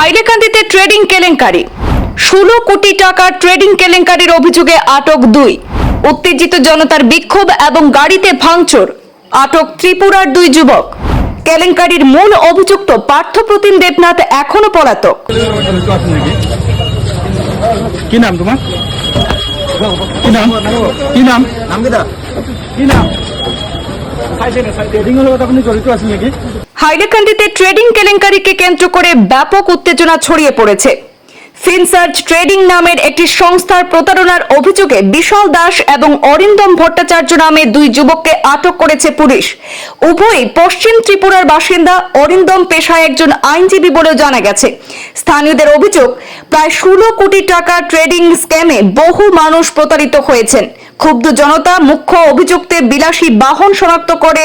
হাইলাকান্দিতে trading কেলেঙ্কারি। ষোলো কোটি টাকার ট্রেডিং কেলেঙ্কারির অভিযোগে আটক দুই। উত্তেজিত জনতার বিক্ষোভ এবং গাড়িতে ভাঙচুর আটক ত্রিপুরার দুই যুবক। কেলেঙ্কারির মূল অভিযুক্ত পার্থপ্রতিম দেবনাথ এখনও পলাতক। কি নাম তোমার? কি নাম? কি নাম? নাম কি নাম? ট্রেডিং এর লগত আপুনি জড়িত নেকি? হাইলাকান্দিতে ট্রেডিং কেলেঙ্কারিকে কেন্দ্র করে ব্যাপক উত্তেজনা ছড়িয়ে পড়েছে। ফিনসার্চ ট্রেডিং নামের একটি সংস্থার প্রতারণার অভিযোগে বিশাল দাস এবং অরিন্দম ভট্টাচার্য নামে দুই যুবককে আটক করেছে পুলিশ। উভয়ই পশ্চিম ত্রিপুরার বাসিন্দা অরিন্দম পেশায় একজন আইনজীবী বলেও জানা গেছে। স্থানীয়দের অভিযোগ, প্রায় ষোলো কোটি টাকা ট্রেডিং স্ক্যামে বহু মানুষ প্রতারিত হয়েছেন। ক্ষুব্ধ জনতা মুখ্য অভিযুক্তের বিলাসী বাহন শনাক্ত করে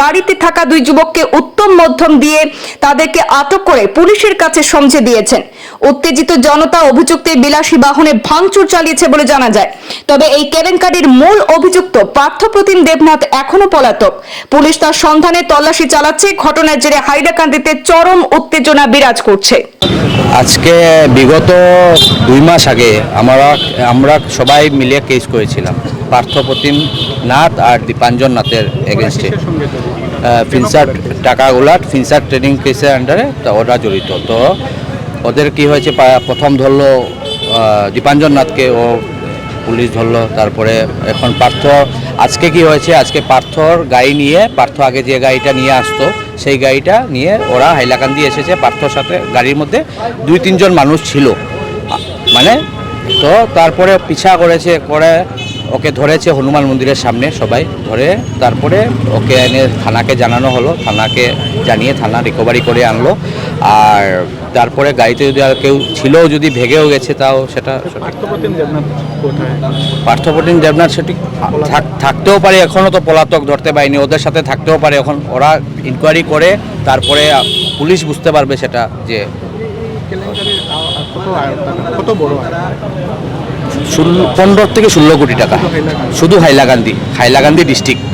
গাড়িতে থাকা দুই যুবককে উত্তম মধ্যম দিয়ে তাদেরকে আটক করে পুলিশের কাছে সমঝে দিয়েছেন। উত্তেজিত জনতা অভিযুক্তের বিলাসী বাহনে ভাঙচুর চালিয়েছে বলে জানা যায়। তবে এই কেলেঙ্কারির মূল অভিযুক্ত পার্থপ্রতিম দেবনাথ এখনও পলাতক। পুলিশ তার সন্ধানে তল্লাশি চালাচ্ছে, ঘটনার জেরে হাইলাকান্দিতে চরম উত্তেজনা বিরাজ করছে। আজকে বিগত দুই মাস আগে আমরা আমরা সবাই মিলে কেস করেছিলাম। পার্থপ্রতিম নাথ আর দীপাঞ্জন নাথের এগেনস্টে ফিনসার টাকাগুলা ফিনসার ট্রেডিং কেসের আন্ডারে তো ওরা জড়িত। তো ওদের কি হয়েছে প্রথম ধরলো দীপাঞ্জন নাথকে ও পুলিশ ধরলো তারপরে এখন পার্থ। আজকে কি হয়েছে আজকে পার্থর গাড়ি নিয়ে পার্থ আগে যে গাড়িটা নিয়ে আসতো সেই গাড়িটা নিয়ে ওরা হাইলাকান্দি এসেছে পার্থর সাথে গাড়ির মধ্যে। দুই তিনজন মানুষ ছিল। মানে তো তারপরে পিছা করেছে, করে ওকে ধরেছে হনুমান মন্দিরের সামনে সবাই ধরে তারপরে ওকে এনে থানাকে জানানো হলো থানাকে জানিয়ে থানা রিকভারি করে আনলো। আর তারপরে গাড়িতে যদি আর কেউ ছিল যদি ভেগেও গেছে তাও সেটা পার্থপ্রতিম দেবনাথ থাক- থাকতেও পারে এখনও তো পলাতক ধরতে পারিনি ওদের সাথে থাকতেও পারে। এখন ওরা ইনকোয়ারি করে তারপরে পুলিশ বুঝতে পারবে সেটা যে কত বড় পনেরো থেকে ষোলো কোটি টাকা। শুধু হাইলাকান্দি হাইলাকান্দি ডিস্ট্রিক্ট